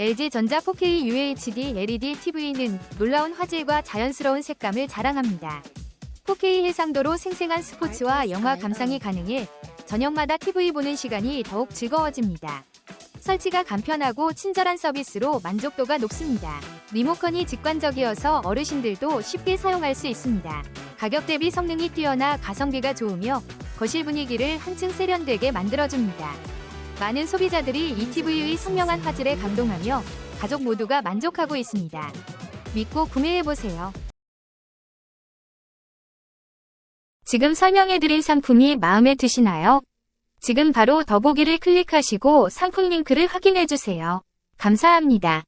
LG전자 4K UHD LED TV는 놀라운 화질과 자연스러운 색감을 자랑합니다. 4K 해상도로 생생한 스포츠와 영화 감상이 가능해 저녁마다 TV 보는 시간이 더욱 즐거워집니다. 설치가 간편하고 친절한 서비스로 만족도가 높습니다. 리모컨이 직관적이어서 어르신들도 쉽게 사용할 수 있습니다. 가격 대비 성능이 뛰어나 가성비가 좋으며 거실 분위기를 한층 세련되게 만들어줍니다. 많은 소비자들이 이 TV의 선명한 화질에 감동하며 가족 모두가 만족하고 있습니다. 믿고 구매해보세요. 지금 설명해드린 상품이 마음에 드시나요? 지금 바로 더보기를 클릭하시고 상품 링크를 확인해주세요. 감사합니다.